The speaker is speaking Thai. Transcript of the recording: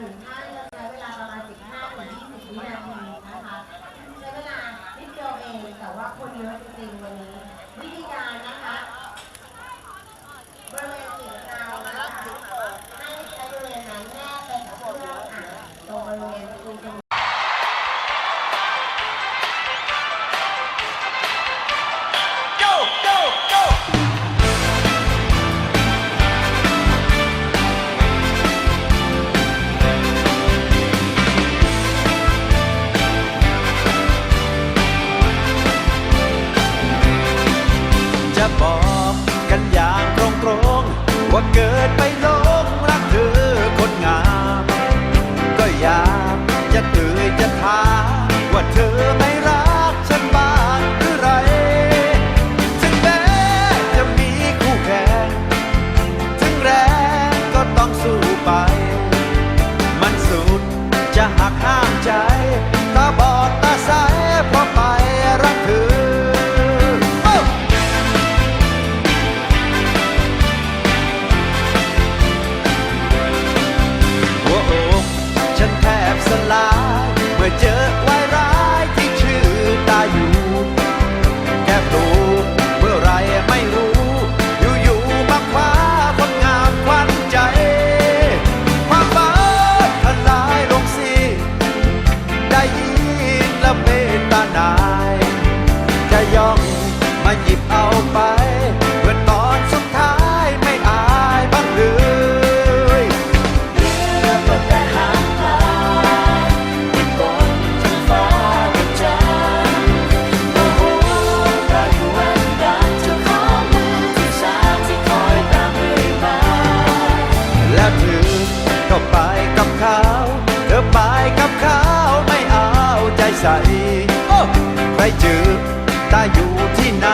ถึงท่านจะใช้เวลาประมาณ 15ถึง20วินาทีนะคะใช้เวลานิดเดียวเองแต่ว่าคนเยอะจริงๆวันนี้ ตรง ว่าเกิดไปหลงรักเธอคนงาม ก็อยากจะเอ่ยจะถามว่าเธอไม่รักฉันบ้างหรือไรถึงแม้จะมีคู่แข่งถึงแรงก็ต้องสู้ไป มันสุดจะหักห้ามใจตาบอด สลายเมื่อเจอวายร้ายที่ชื่อตาอยู่แค่ปลูกเมื่อไรไม่รู้ อยู่ๆมาคว้าคนงามควันใจ ความฝันทลายลงสิได้ยินแล้วเมตตานาย จะย่องมาหยิบเอาไป ใจใส่โอ้ใครเจอตาอยู่ที่ไหน